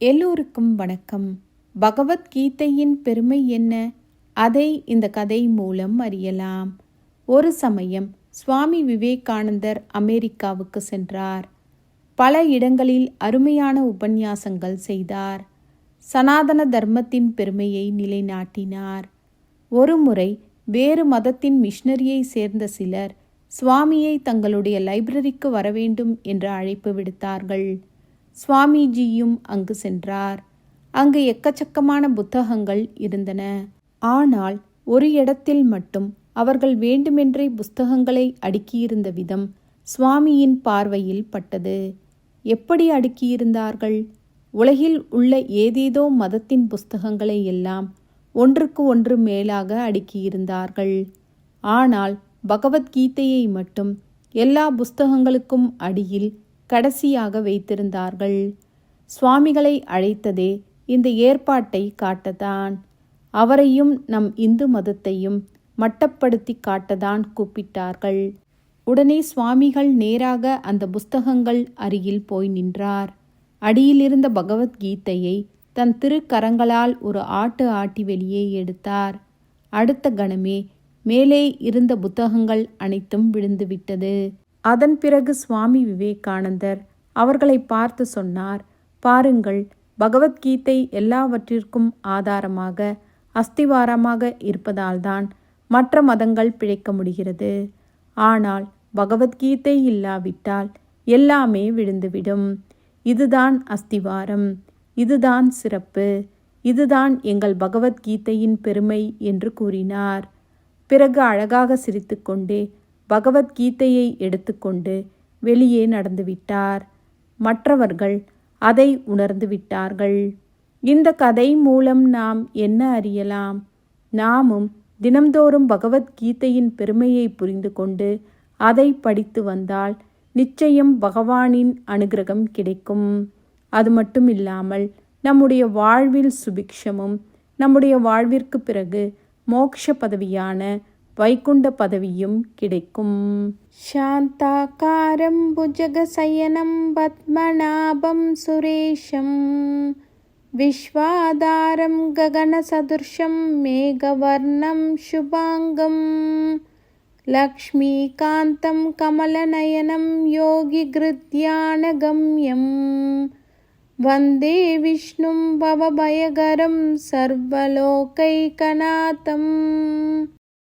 எல்லோருக்கும் வணக்கம். பகவத்கீதையின் பெருமை என்ன? அதை இந்த கதை மூலம் அறியலாம். ஒரு சமயம் சுவாமி விவேகானந்தர் அமெரிக்காவுக்கு சென்றார். பல இடங்களில் அருமையான உபன்யாசங்கள் செய்தார். சனாதன தர்மத்தின் பெருமையை நிலைநாட்டினார். ஒருமுறை வேறு மதத்தின் மிஷினரியை சேர்ந்த சிலர் சுவாமியை தங்களுடைய லைப்ரரிக்கு வரவேண்டும் என்று அழைப்பு விடுத்தார்கள். சுவாமிஜியும் அங்கு சென்றார். அங்கு எக்கச்சக்கமான புத்தகங்கள் இருந்தன. ஆனால் ஒரு இடத்தில் மட்டும் அவர்கள் வேண்டுமென்றே புஸ்தகங்களை அடுக்கியிருந்த விதம் சுவாமியின் பார்வையில் பட்டது. எப்படி அடுக்கியிருந்தார்கள்? உலகில் உள்ள ஏதேதோ மதத்தின் புஸ்தகங்களை எல்லாம் ஒன்றுக்கு ஒன்று மேலாக அடுக்கியிருந்தார்கள். ஆனால் பகவத்கீதையை மட்டும் எல்லா புஸ்தகங்களுக்கும் அடியில் கடைசியாக வைத்திருந்தார்கள். சுவாமிகளை அழைத்ததே இந்த ஏற்பாட்டை காட்டத்தான். அவரையும் நம் இந்து மதத்தையும் மட்டப்படுத்தி காட்டதான் கூப்பிட்டார்கள். உடனே சுவாமிகள் நேராக அந்த புஸ்தகங்கள் அருகில் போய் நின்றார். அடியிலிருந்த பகவத்கீதையை தன் திருக்கரங்களால் ஒரு ஆட்டு ஆட்டி வெளியே எடுத்தார். அடுத்த கணமே மேலே இருந்த புத்தகங்கள் அனைத்தும் விழுந்துவிட்டது. அதன் பிறகு சுவாமி விவேகானந்தர் அவர்களை பார்த்து சொன்னார் பாருங்கள் பகவத்கீதை எல்லாவற்றிற்கும் ஆதாரமாக அஸ்திவாரமாக இருப்பதால்தான் மற்ற மதங்கள் பிழைக்க முடிகிறது. ஆனால் பகவத்கீதை இல்லாவிட்டால் எல்லாமே விழுந்துவிடும். இதுதான் அஸ்திவாரம் இதுதான் சிறப்பு இதுதான் எங்கள் பகவத்கீதையின் பெருமை என்று கூறினார். பிறகு அழகாக சிரித்துக்கொண்டே பகவத்கீதையை எடுத்துக்கொண்டு வெளியே நடந்துவிட்டார். மற்றவர்கள் அதை உணர்ந்து விட்டார்கள். இந்த கதை மூலம் நாம் என்ன அறியலாம்? நாமும் தினம்தோறும் பகவத்கீதையின் பெருமையை புரிந்து கொண்டு அதை படித்து வந்தால் நிச்சயம் பகவானின் அனுகிரகம் கிடைக்கும். அது மட்டும் இல்லாமல் நம்முடைய வாழ்வில் சுபிக்ஷமும் நம்முடைய வாழ்விற்கு பிறகு மோக்ஷ பதவியான வைகுண்ட பதவியும் கிடைக்கும் சாந்தாக்காரம் புஜகசயனம் பத்மநாபம் சுரேஷம் விஸ்வாதாரம் ககனசதுர்ஷம் மேகவர்ணம் சுபாங்கம் லக்ஷ்மீகாந்தம் கமலநயனம் யோகிகிருத்யானகம்யம் वन्दे विष्णुं भवभयकरं सर्वलोकैकनाथम्